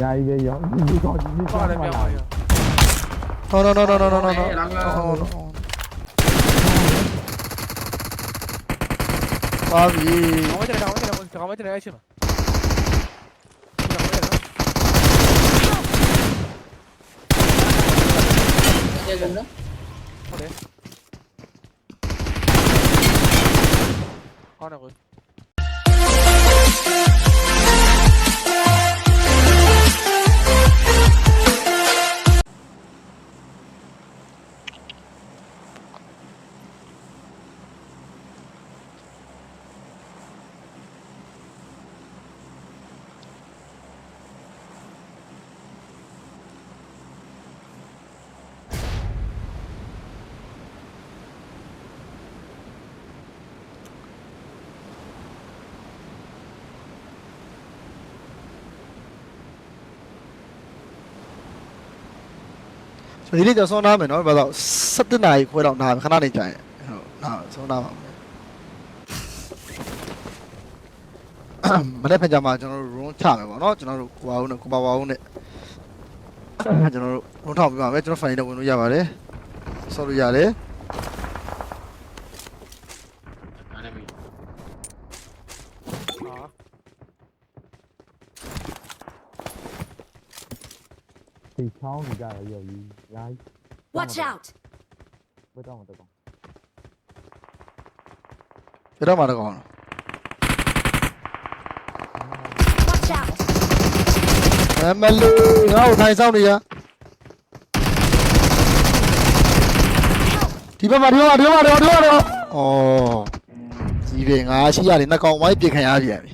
ยายเวยอนยี่ก่อนยี่ก่อน Fala, minha mãe. No, no, no, no, no, no, no, no. No, no. Abi. Calma aí, calma aí, calma aí, calma aí, China. 하나 거. ယ်အဲ့ချင်းပါကျေကုန်နော်ဟုတ်တယ်ကောင်းတယ်ကိုဒီနေ့ကျဆုံးနားမယ်နော်ဘာလို့7နာရီခွဲတော့နားခဏနေကြာရင်ဟုတ်နားဆုံးနားပါမယ်မနေ့ဖက်ကြမှာကျွန်တော်တို့ room ချမယ်ပေါ့နော်ကျွန်တော်တို့ကိုပါဦးနဲ့ကိုပါပါဦးနဲ့ကျွန်တော်တို့ room ထောက်ပြပါမယ်ကျွန်တော် final ဝင်လို့ရပါတယ်ဆောက်လို့ရတယ် ဒီချောင်းကြီးကြရရောကြီးညာကြီး Watch out! ဘယ်တော့မှတော့ ပြတော့မှာတော့ကောင်း Watch out! အမလေးငါ့ကိုထိုင်ဆောင်နေရဒီဘက်မှာဒီဘက်မှာဒီဘက်မှာဒီဘက်မှာဒီဘက်မှာဩကြီးတယ်ငါရှိရတယ်နှစ်ကောင်ဝိုင်းပြင်ခံရပြန်ပြီ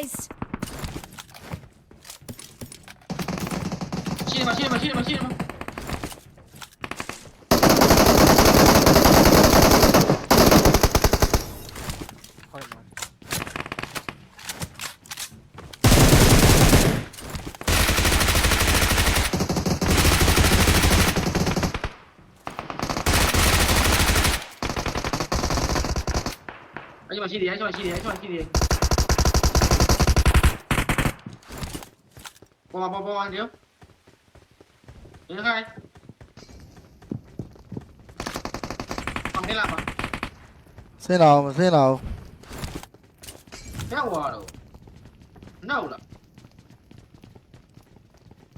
supplies. Cinema, cinema, cinema, cinema. Ahí va Siri, ahí va Siri, ahí va Siri. പോവാണ്ടിയോ നിനക്കായി thế nào mà? Thế nào mà thế nào kéo vào đâu? Đâu là?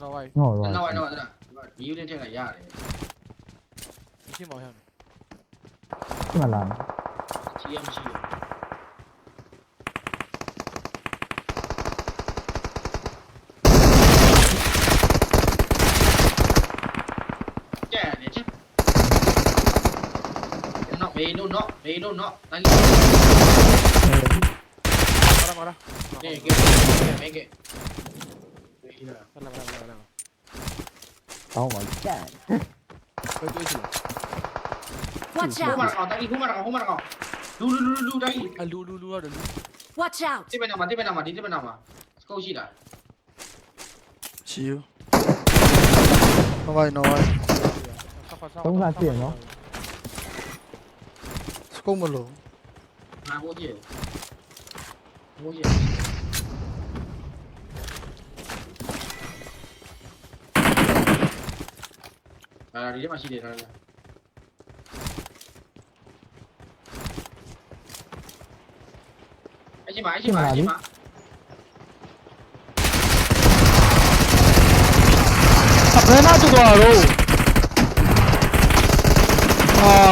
Rồi rồi rồi rồi rồi yêu lên trên rồi. ra đấy chứ mà làm. Chị em chị. റെയിനുണ്ടോ റെയിനുണ്ടോ നല്ല Oh my god. Watch out. Hú mà cỏ, tagi, hú mà cỏ, hú mà cỏ. Lu lu lu lu tagi. À lu lu lu rồi. Watch out. Tiếp bên nào mà, tiếp bên nào mà, đi tiếp bên nào mà. Câu gì đã? Chiu. Nó vậy, nó vậy. Đúng là tiền đó. နော်ဝိုင်းစကုတ်မလို့ငါဘိုးကြီးဘိုးကြီးအာဒီထဲမှာရှိတယ်လားအဲ့ဒီ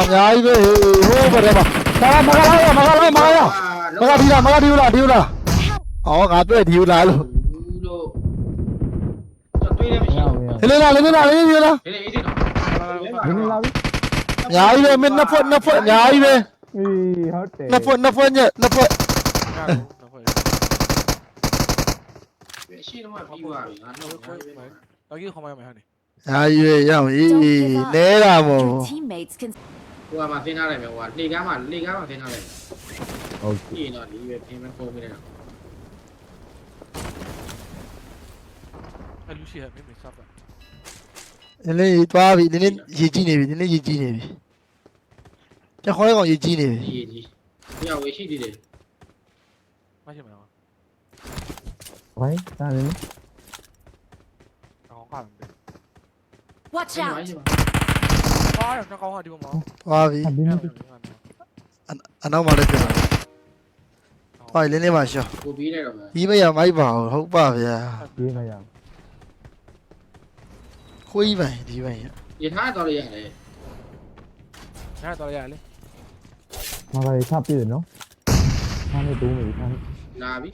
မှာအဲ့ဒီမှာအဲ့ဒီမှာ ဘယ်မှာကျွတ်သွားတော့အာအများကြီးပဲဟိုးဘယ်ထဲမှာဒါမကလာရမကလာမကလာမကဒီလားမကဒီလားဒီလားအော်ငါတွေ့ဒီလားလို့ ဘူးလို့တွေးလည်းမရှိဘူး လေလေလားလေလေလားလေလေလား ဒီနေ့အေးဒီတော့ ဒီနေ့လာပြီ အများကြီးပဲမင်းနှစ်ဖွက်နှစ်ဖွက်အများကြီးပဲ အေးဟုတ်တယ် နှစ်ဖွက်နှစ်ဖွက်ညက်နှစ်ဖွက် တော့ဖွဲ့ ရှိတော့ပြီးသွားပြီငါတော့ တော့ကြီးခေါ်မှရမယ်ဟာနေ အာရွေရအောင်အေး Don't give up. နဲတာမို့ Your teammates can ဟိုကမှသင်ထားလိုက်မယ်ဟိုကလေကားမှလေကားမှသင်ထားလိုက် ဟုတ်ကဲ့ ပြီးရင်တော့ဒီပဲပြင်မဲ့ပုံပေးလိုက်တော့ အဲ့လူရှိရမေးမေးစပ်ပါ နည်းနည်းသွားပြီနည်းနည်းရေကြီးနေပြီနည်းနည်းရေကြီးနေပြီပြန်ခေါ်လိုက်ကောင်ရေကြီးနေပြီ ဒီဒီဒီကဝေရှိသေးတယ် မရှိမလား ဘိုင်းတာနေ ကောင်းကောင်းတယ် watch အဲ့ Out. မှာပါရကောင်းဟာဒီမှာသွားပြီအဘင်းအနောက်မှာလည်းပြန်လာသွားပြီလင်းလေးပါရှောကိုပြီးလိုက်တော့မယ်ဒီမရမိုက်ပါဘူးဟုတ်ပါဗျာပြေးမရခွေးပိုင်ဒီပိုင်ရရထားတော့ရရတယ်ညတော့ရလေမကလေးထပ်ပြေးတယ်နော်ဆန်းနေတူးနေပြီဆန်းနေလာပြီ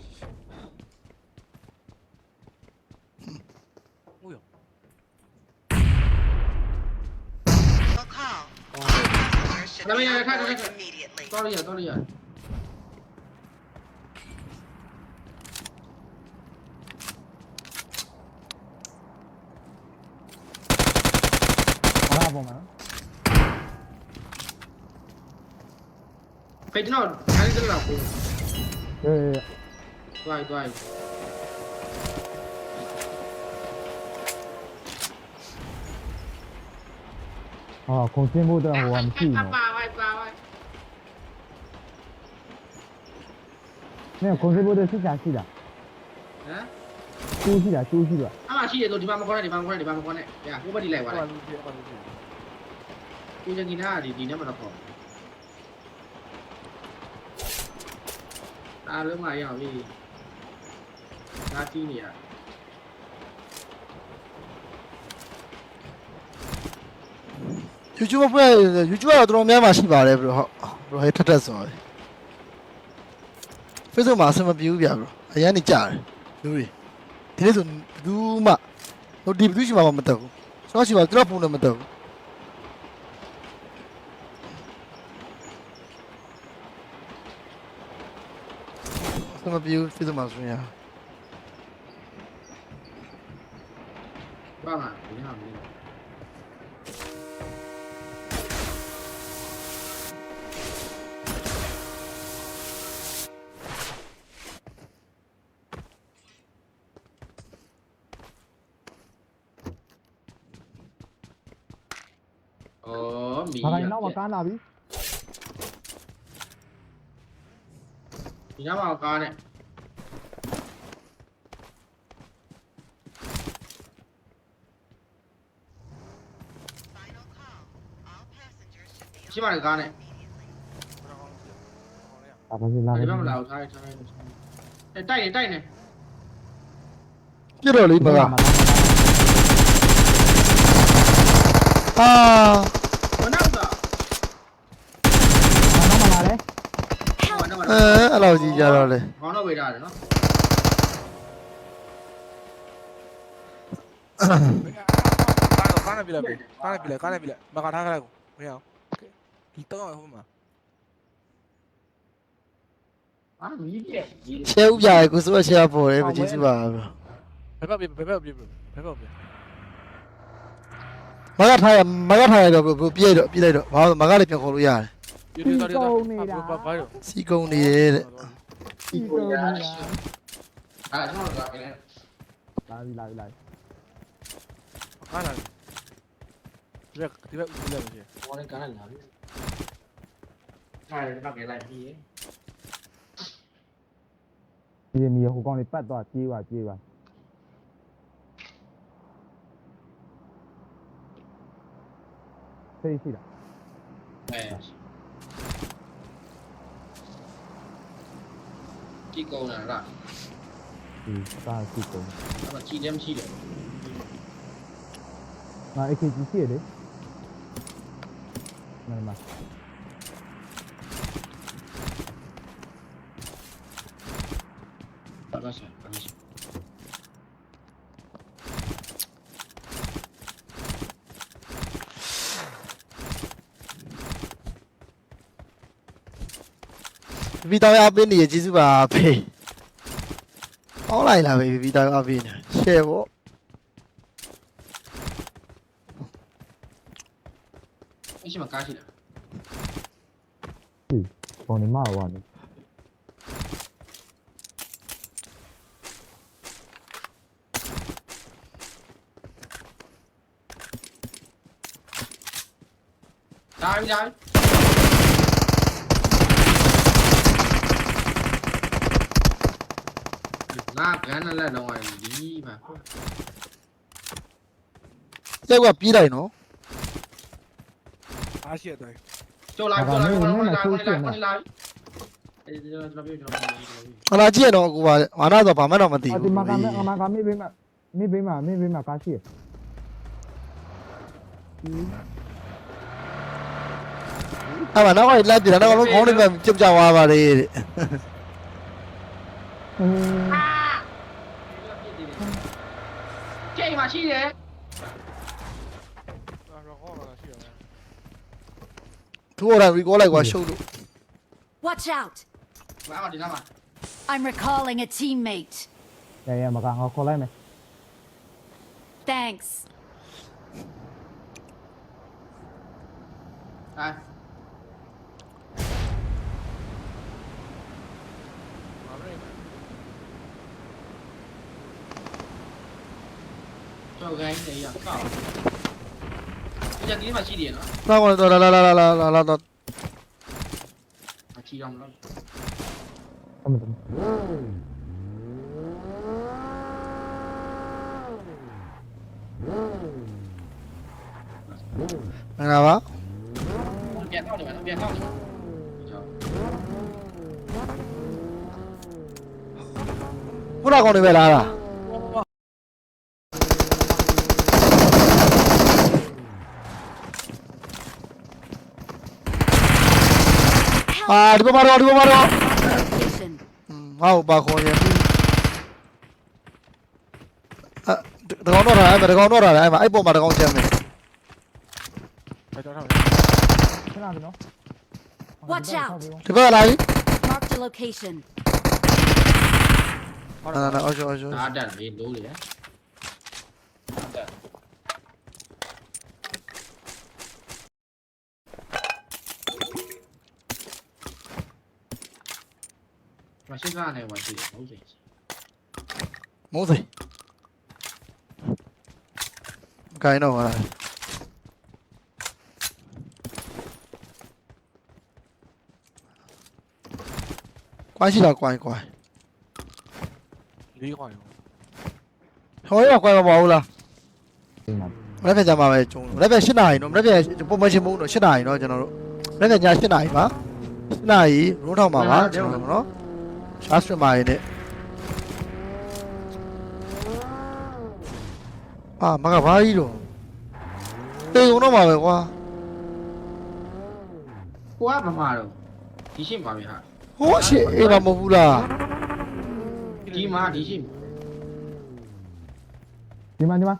แล้วไม่ยังไงฆ่าตัวได้ต้องละเอียดต้อดู ရတော့ရအားပေါ်မှာဖေကျွန်တော်အားလုံးတော့ကိုအေးတွိုင်းတွိုင်းဟာခုံစင်းဖို့တော့ဟိုကမရှိဘူးနော်ပါပါပါပါနဲ့ခုံစင်းဖို့တော့စစ်ချာရှိတာဟမ်ကျိုးရှိတာကျိုးရှိတာအမရှိရတော့ဒီမှာမခေါ်နဲ့ဒီမှာမခေါ်နဲ့ဒီမှာမခေါ်နဲ့ရကိုပတ်တိလိုက်ပါပါလားလူရှိပါလူရှိကိုချင်ကြီးနာဒီဒီနဲ့မတော့ခေါ်အားလုံးမရအောင်ပြီဒါတီးနေရ YouTube ဖွဲ့ YouTube ကတော့တော်တော်များများရှိပါတယ်ဘရိုဟုတ်ဘရိုဟဲထက်ထက်ဆိုတယ် Facebook မှာအဆင်မပြေဘူးဗျာဘရိုအရင်နေကြတယ်လူတွေဒီနေ့ဆိုဘယ်သူမှဟိုဒီဘယ်သူရှိမှမတက်ဘူးကျွန်တော်ရှိမှကျွန်တော်ဖုန်းနဲ့မတက်ဘူးအဆင်မပြေဘူး Facebook မှာဆိုရင်ပါမှာဒီဟာမင်း哦，米ဟာကနောက်မှာကား Bakayım bakan abi. Nhắm vào coi nè Chứ vào con này. Đấy bắt đầu sai sai Đây tay này tay này. Chết rồi đi bà À. အဲအဲ့လောက်ကြီးကြတော့လေခေါင်းတော့ဝေးထားတယ်နော်ကားနဲ့ပြလိုက်ကားနဲ့ပြလိုက်ကားနဲ့ပြလိုက်မကထားခလိုက်ကိုမရအောင်ဒီတော့ဟိုမှာအာမီးပြက်ကြီးရှယ်ဥပြရယ်ကိုစိုးရရှယ်ပေါ်တယ်ကျေးဇူးပါဗျဘယ်ဘက်ပြဘယ်ဘက်ပြဘယ်ဘက်ပြမကထားရမကထားရတော့ပြည့်တော့ပြည့်လိုက်တော့မကလည်းပြန်ခေါ်လို့ရတယ် ဒီဒီဒီဘာဘာရောစီကုံနေတယ်တဲ့ဒီကိုရအာကျွန်တော်ကလည်းလာပြီလာပြီလာပြီဟာလာရက်ဒီဘက်ဦးလာပြီဘောနဲ့ကန်လာပြီဟာဒီဘက်ကလည်းပြီးရေဒီမီဟိုကောင်လေးပတ်သွားပြေးပါပြေးပါစိတ်ရှိလားအဲ 机构呢是吧？嗯，大机构。那么几点起的？那 A K 机械的，那嘛。大概是。 ပီတောင်းရပေးနေရကျေးဇူးပါဖေး။အောင်းလိုက်လာပဲပီတောင်းရပေးနေ။ရှယ်ပေါ့။အရှိမကားရှိလားပုံနေမှာဝါနေ။ဒါပြီဒါပြီ ငါကန်နဲ့လက်လုံးရတယ်ဒီမှာကျက်ကပြေးလိုက်နော်အားရှိတယ်ကြော်လာကြော်လာကြော်လာကြော်လာကြော်လာကြော်လာအဲ့ဒီကျွန်တော်ပြောကျွန်တော်ပြောဟလာကြည့်ရတော့ကိုပါမာနာဆိုဘာမှတော့မသိအဘူးဒီမှာကမေအမကမေဘေးမှာမေဘေးမှာမေဘေးမှာကားရှိအဲ့မှာနောက်လိုက်ပြတယ်တော့လုံးခေါင်းလေးပဲပြုတ်ကြသွားပါလေတဲ့ဟင်း ကျိတ်မှာရှိတယ် အာရောဟောလာရှိတယ် သူ့ဟိုတာ recall လိုက်ကွာရှုပ်လို့ Watch out! ဘာမှဒီနားမှာ I'm recalling a teammate. ရရမကငါခေါ်လိုက်မယ် Thanks. အာ ဘာ cho gánh này 이제 니마 시리에나? 나고 나나나나나나나 같이 좀 나. 한번 더. 나와. Hãy subscribe cho kênh Ghiền Mì Gõ Để không bỏ lỡ những video hấp dẫn ပြန်တော့နေမှာပြန်တော့နေမှာကြောက်ဘုရားကောင်းနေပဲလားလားအာဒီပေါ်မှာတော့ဒီပေါ်မှာတော့ Location. ငါ့ကိုပါခေါ်ရင်အာတကောင်တော့ထားအဲ့မှာတကောင်တော့ထားအဲ့မှာအဲ့ပေါ်မှာတကောင်ချမ်းမယ်ပဲတော့ထားခဏပြီနော် Watch out ဒီဘက်ကလာပြီ Marked a location. နာနာအော်ကျော်အော်ကျော်ဒါတက်လေလို့လေ 咪先翻嚟維持好成冇事。Cái đâu rồi? Quái gì là quái quái? Lý quái. Thôi là quái mà bầu là. Lấy về giờ mà lấy về xích này nó lấy về chúng bông mấy chim bông nó xích này nó cho nó lấy về nhà xích này mà này rú đâu mà mà nó ရီနော်ကျွန်တော်တို့မနေ့ကည7နာရီပါ7နာရီရုံးထောင်ပါပါကျွန်တော်တို့နော်ရှားစထရမာရီနဲ့အာမကဘာကြီးတော့တေုံတော့မှာပဲကွာကိုကမမတော့ဒီရှင်းပါမယ်ဟာဟောရှေ့အေးမမဟုတ်ဘူးလားဒီမှာဒီရှင်းဒီမှာဒီမှာ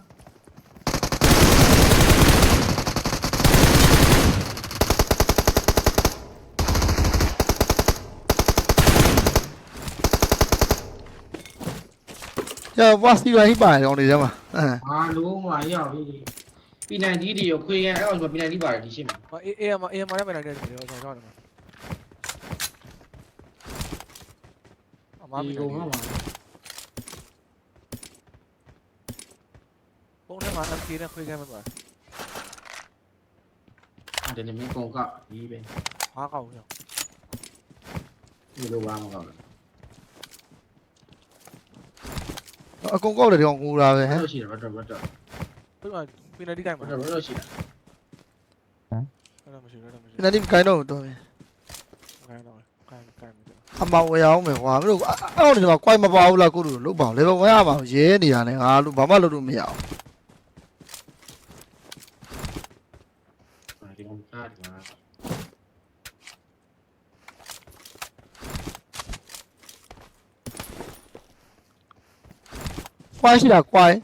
ကျော်ဘွားစီရိုင်းပါတယ်ကောင်းနေကြမှာအဲအာလုံးဝရောက်ပြီပီနန်ဒီဒီကိုခွေရအဲ့အောင်ဆိုပီနန်ဒီပါတယ်ဒီရှင်းမှာအေးအေးမအေးမရမယ်လည်းတယ်ရောဆောင်းဆောင်းတယ်အမဒီမီကိုကိုမှမှာပုံထဲမှာ MK နဲ့ခွေးခဲမှာပါအဲ့ဒါနဲ့ကုန်ကဒီပဲဘာကောက်ရောဒီလိုပါမကောက်ဘူး အကုန်ကောက်တယ်ဒီကောင်ကူတာပဲဟမ်ဘယ်လိုရှိလဲဘတ်တော့ဘတ်တော့ပြမပြနေဒီကိုင်ဘမှာတ်တော့ဘယ်လိုရှိလဲအဲ့ဒါမရှိအဲ့ဒါမရှိဒီနေ့ကိုင်းတော့တော့ခိုင်းတော့ခိုင်းခိုင်းမယ်အမောင်ဝယ်အောင်မယ်ကွာမင်းတို့အဲ့တော့ဒီမှာကွိုင်းမပါဘူးလားကိုတို့လုတ်ပါအောင်လေဘဝရမှာရဲနေတာနဲ့ငါလို့ဘာမှလုပ်လို့မရအောင် ဒီကောင်ကားဒီမှာ ကွိုင်းရှိတာကွိုင်း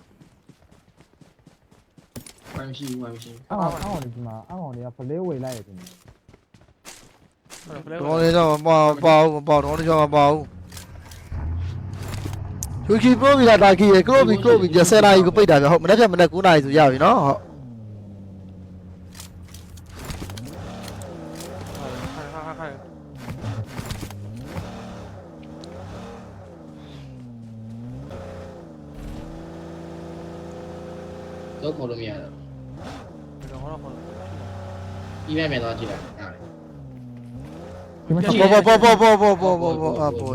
ဘာမရှိဘူးဘာမရှိဘူးအောင်းအောင်းဒီမှာအောင်းတွေကဖလေးဝေလိုက်ရတယ်အဲ့ဒါတော်လေးတော့မပါပါဘူးမပါတော့လေးတော့မပါဘူးယူကီပရိုဗီလာတာကီရကလိုဘီကလိုဘီကျဆယ်နာရီကိုပိတ်တာပြဟုတ်မနေ့ကမနေ့9နာရီဆိုရပြီနော်ဟုတ် 都烤了面了。一面面多少技能？不不不不不不不不不不啊！不。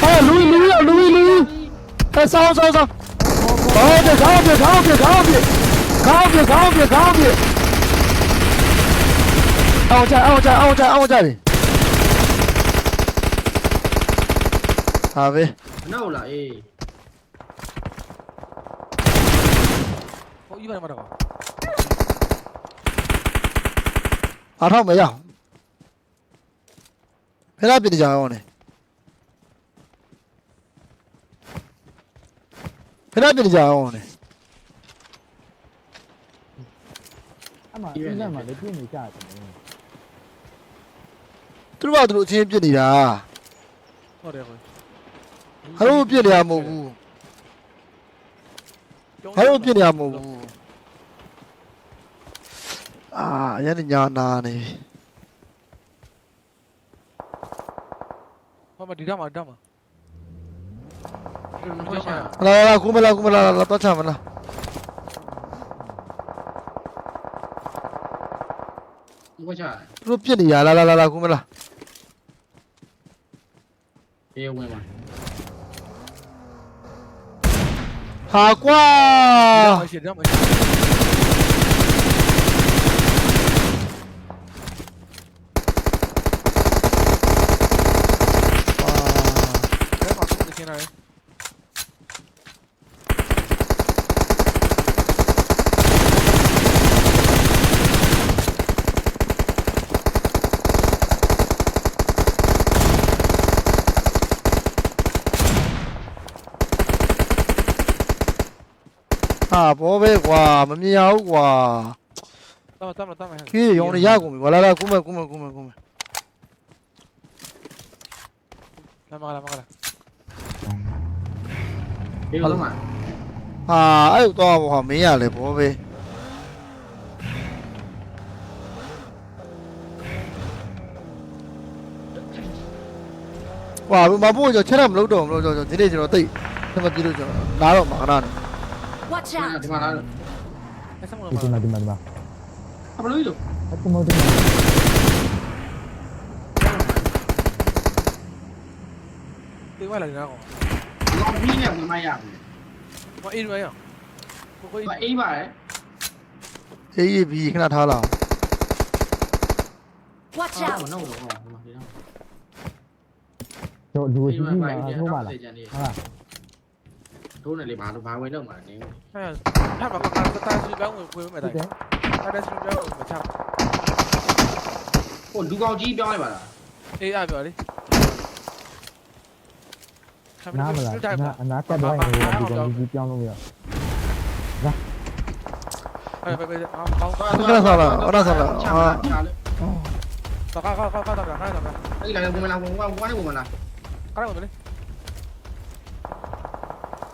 啊！撸一撸啊！撸一撸！哎，上烧烧！烤饼烤饼烤饼烤饼烤饼烤饼烤饼！啊！我在！我在！我在！我在的。 ဒါပဲအနောက်လားအေးဟောဤပိုင်းမှာတော့အားထုတ်မရအောင်ဖဲလာပြစ်ကြရအောင်လေဖဲလာပြစ်ကြရအောင်လေအမှအင်းလက်မှာလည်းပြည့်နေကြတယ်သူတို့ကသူတို့အချင်းပြစ်နေတာဟုတ်တယ်ဟုတ် ဟာတို့ပြစ်နေရမဟုတ်ဘူးဟာတို့ပြစ်နေရမဟုတ်ဘူးအာအရင်ညာနာနေပြီဟောမဒီတော့မှာတော့မှာမဟုတ်ရှာလာလာလာကုမလာကုမလာလာတော့ချမလားမဟုတ်ရှာသူတို့ပြစ်နေရလာလာလာလာကုမလာပြေဝင်ပါ 好挂。啊，谁放的子弹？ ဘောပဲကွာမမြင်ရဘူးကွာတော့တော့တော့မယ်ခေးရုံနေရကုန်ပြီကွာလာလာကုမကုမကုမကုမလာမလာမလာပြေတော့မှာဟာအဲ့တော့ဟာမင်းရလေဘောပဲဝါဘမဖို့ကျွန်တော်ချက်တော့မလုပ်တော့မလို့ကျွန်တော်ဒီနေ့ကျွန်တော်တိတ်ဆက်မပြေလို့ကျွန်တော်နားတော့မှာခဏနေ Watch out. Di mana Apa lu itu? Aku mau dengar. Tinggal lagi aku. Lobby ni aku main aku. Kau in main aku. Kau in. Kau in main. A B ခဏထားလာ Watch out. မနှုတ်တော့ဟိုမှာဒီတော့တို့လူကြီးမှာဟုတ်ပါလားဟုတ်လား ထိုးနေလေဘာလို့ဘာဝင်တော့မှာလဲ哎，他把刚刚他他是刚我回没得，他那是叫我抢ဟိုလူကောင်ကြီးပြောင်းလိုက်ပါလား A I 表的。နားမလားနားအနာကတ်တော့ရင်ဒီကောင်ကြီးပြောင်းလို့မရ哎，别别，好好，သွားသွားချာချာလေ走，快快快快，走边，快走边，အဲ့ဒီလာကဝင်လာဝင်ဝင်ဝင်လာဝင်လာ快点我们嘞。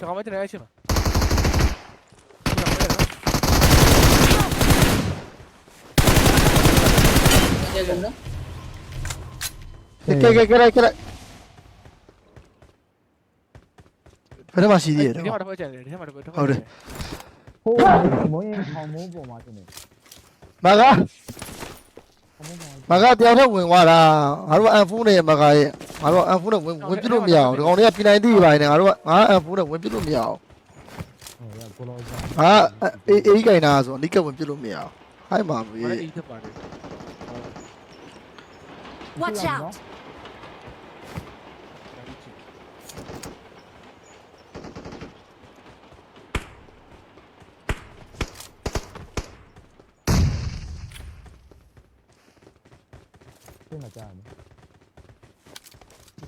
Se va a meter ahí encima. ¿Qué, qué, qué, Pero más si dieron. မိုးပေါ်မကတယောက်တည်းဝင်သွားတာငါတို့ကအန်ဖူးနဲ့မကရဲ့ငါတို့ကအန်ဖူးနဲ့ဝင်ဝင်ပြစ်လို့မရအောင်ဒီကောင်တွေကပြည်နိုင်သေးပါနေငါတို့ကငါအန်ဖူးနဲ့ဝင်ပြစ်လို့မရအောင်ဟိုရကိုလောကြာငါအေးအေးကင်နာဆိုအနိကဝင်ပြစ်လို့မရအောင်ဟိုက်မှာဘေးမအေးသက်ပါတယ် Watch out! 짜증나지 않아?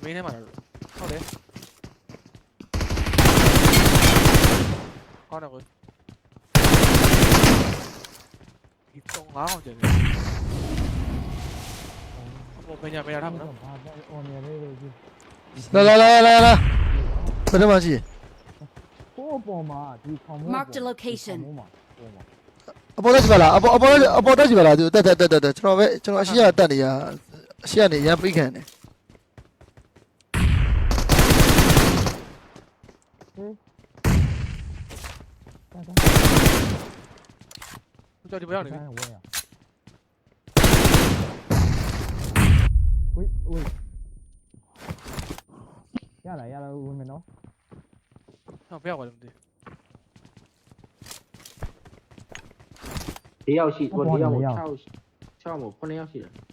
메인에만 할래 하래 하라고 이똥아 언제네 뭐 그냥 매일 하면 나, 나, 나, 나, 나. 내려마지. Mark the location. 아, 보내지 마라. 아, 보, 아, 보내지, 아, 보내지 마라. 됐다, 됐다, 됐다. 저놈 왜, 저놈 시야 딴이야. အရှိရတက်နေရအရှိရနေရပိတ်ခံနေတာတာကျော်ဒီဘက်ရောက်နေပြီဝဲရဝေးဝေးရလာရလာဝင်မယ်နော်ဟောဘယ်ရောက်သွားလဲမသိ၄ယောက်ရှိဟို၄ယောက်6 6မို့9ယောက်ရှိတယ်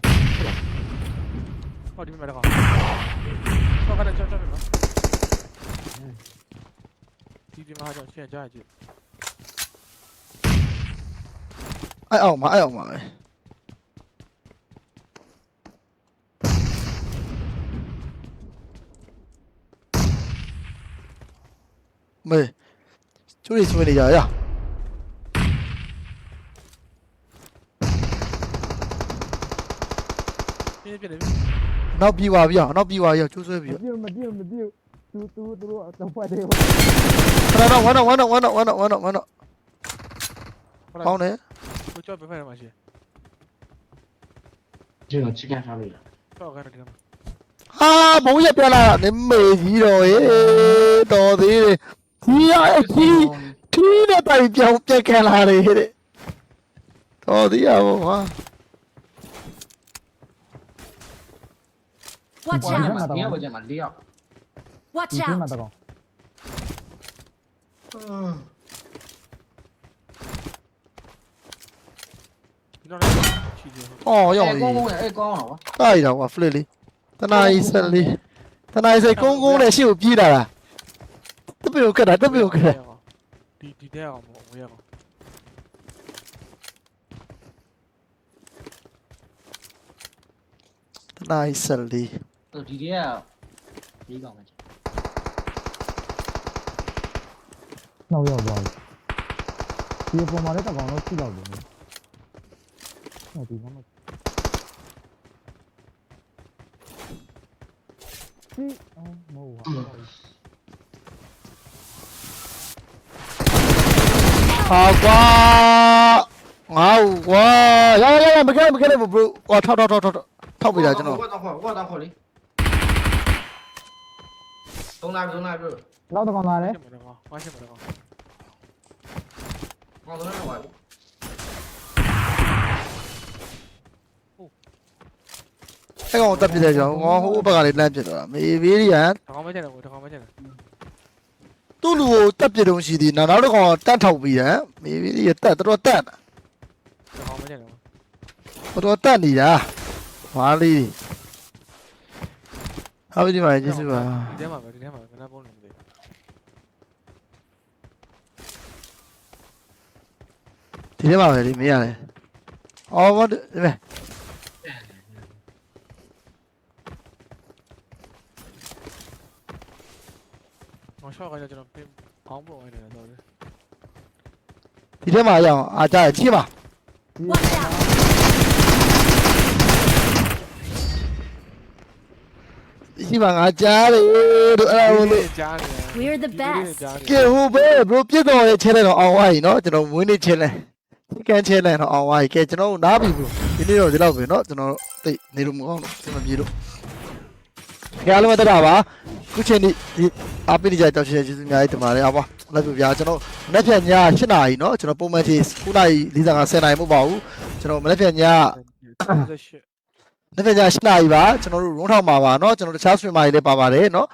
哦，你们买的好。快快点，叫叫什么？弟弟们还想先加一句。哎呦妈！哎呦妈！哎。没，就你兄弟家呀。Yeah. နေပြီနောက်ပြီးပါပြီအောင်နောက်ပြီးပါရောကျိုးဆွဲပြီးမပြုတ်မပြုတ်မပြုတ်သူသူသူတို့တော့ဖွဲ့တယ်ခဏတော့ဝမ်းတော့ဝမ်းတော့ဝမ်းတော့ဝမ်းတော့ဝမ်းတော့ဝမ်းတော့ဟုတ်ပေါင်းတယ်ကိုကျော်ပြဖက်မှာရှိကျွန်တော်ချစ်ကန်ထားလို့ရဆောက်ကနေဒီမှာဟာဘုံရက်ပြလာတာနေမေကြီးတော့ရေတော်သေးတယ်ဒီရအကြီးခီးနဲ့တိုင်ပြောင်းပြက်ခံလာတယ်တဲ့တော်သေးရပါဟာ Watch ဒီ out! မှာ၄တော့ယောက်ပဲကျန်မှာ၄ယောက် Watch ဒီမှာ out! တော့ဒီတော့လည်းချီတယ်ဟုတ်အော်ရောက်အေးပြီကောင်းကောင်းအေးကောင်းတော့တိုက်တာကွာဖလစ်လေးတနားဆက်လေးတနားဆက်ကုန်းကုန်းနဲ့ရှေ့ကိုပြေးလာတာတပည့်ကိုကတ်တာတပည့်ကိုကတ်တာဒီဒီတဲ့အောင်မဝေးအောင်တနားဆက်လေး ဒီတည်းက၄ကောင်ပဲကျန်နောက်ရောက်သွားပြီဒီပေါ်မှာလည်းတကောင်တော့ရှိတော့တယ်နော်ဟုတ်ဒီမှာစီအော်မို့ဟာဟာကွာငါ့ကွာရရရမခဲမခဲနဲ့ bro ဟောထောက်ထောက်ထောက်ထောက်ထောက်ပြတာကျွန်တော်ဟောတော့ဟောဟောတော့ဟောလေ သုံးလိုက်သုံးလိုက်ပြနောက်တကောင်လာတယ်ရှင်းမတော့မရှင်းမတော့ဟောတော့တော့ဟောအဲ့ကောင်တက်ပြတယ်ကျွန်တော်ငါဟိုဘက်ကလေးလမ်းပြတော့မေဘေးရီယန်တကောင်မကျန်တယ်ကိုတကောင်မကျန်တယ်သူ့လူကိုတက်ပြတုံးရှိသေးနောက်နောက်တစ်ကောင်တတ်ထောက်ပြီးတယ်မေဘေးရီယတက်တော်တက်တကောင်မကျန်တယ်တော်တက်နေတာဘာလေး ဟာဒီမှာကျေးဇူးပါဒီထဲမှာပဲဒီထဲမှာပဲခဏပုံးနေတယ်ဒီထဲမှာပဲဒီမင်းရတယ်အော်ဘာဒီပဲငါရှော့ကကျွန်တော်ပင်အောင်းပုံဝင်နေတာတော့လေဒီထဲမှာရအောင်အာကြရကြည့်ပါ Watch out! ရှိပါငါကြားတယ်တို့အဲ့ဒါကိုလို့ ကြားနေ We're the best. ကဲဟိုဘဲ bro ပြစ်တော်ရဲ့ challenge တော့အောင်ဝါကြီးနော်ကျွန်တော်ဝင်းနေ challenge chicken challenge တော့အောင်ဝါကြီးကဲကျွန်တော်တို့နားပြီ bro ဒီနေ့တော့ဒီလောက်ပဲနော်ကျွန်တော်တို့တိတ်နေလို့မကောင်းတော့စင်မပြေလို့ကြားလုံးမတက်တာပါခုချိန်ဒီဒီအားပေးနေကြတဲ့တောက်ချရဲ့ကျေးဇူးအများကြီးတင်ပါတယ်အားပါလက်ပြဗျာကျွန်တော်မနေ့ပြန်ည8နာရီနော်ကျွန်တော်ပုံမှန်ချိန်9နာရီ45 10နာရီမဟုတ်ပါဘူးကျွန်တော်မနေ့ပြန်ည Thank you. 38 နေ့ကြ၈နာရီပါကျွန်တော်တို့ရုံးထောင်ပါပါเนาะကျွန်တော်တခြားဆွေမာတွေလည်းပါပါတယ်เนาะ